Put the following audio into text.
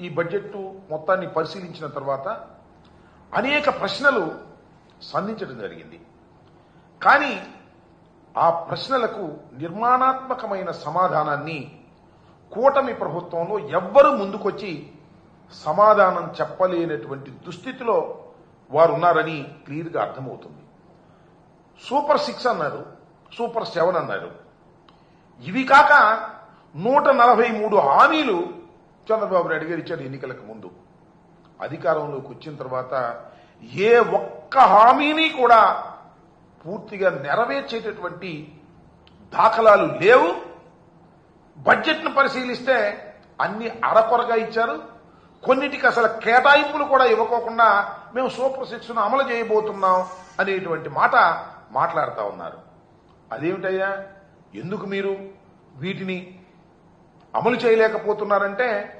ఈ బడ్జెట్ మొత్తాన్ని పరిశీలించిన తర్వాత అనేక ప్రశ్నలు సంధించడం జరిగింది. కానీ ఆ ప్రశ్నలకు నిర్మాణాత్మకమైన సమాధానాన్ని కూటమి ప్రభుత్వంలో ఎవ్వరూ ముందుకొచ్చి సమాధానం చెప్పలేనటువంటి దుస్థితిలో వారు ఉన్నారని క్లియర్గా అర్థమవుతుంది. సూపర్ సిక్స్ అన్నారు సూపర్ సెవెన్ అన్నారు. ఇవి కాక నూట నలభై మూడు హామీలు చంద్రబాబు నాయుడు గారు ఇచ్చారు ఎన్నికలకు ముందు అధికారంలోకి వచ్చిన తర్వాత ఏ ఒక్క హామీని కూడా పూర్తిగా నెరవేర్చేటటువంటి దాఖలాలు లేవు. బడ్జెట్ను పరిశీలిస్తే అన్ని అరకొరగా ఇచ్చారు. కొన్నిటికి అసలు కేటాయింపులు కూడా ఇవ్వకోకుండా మేము సూపర్ సిక్స్ అమలు చేయబోతున్నాం అనేటువంటి మాట మాట్లాడుతూ ఉన్నారు. అదేమిటయ్యా? ఎందుకు మీరు వీటిని అమలు చేయలేకపోతున్నారంటే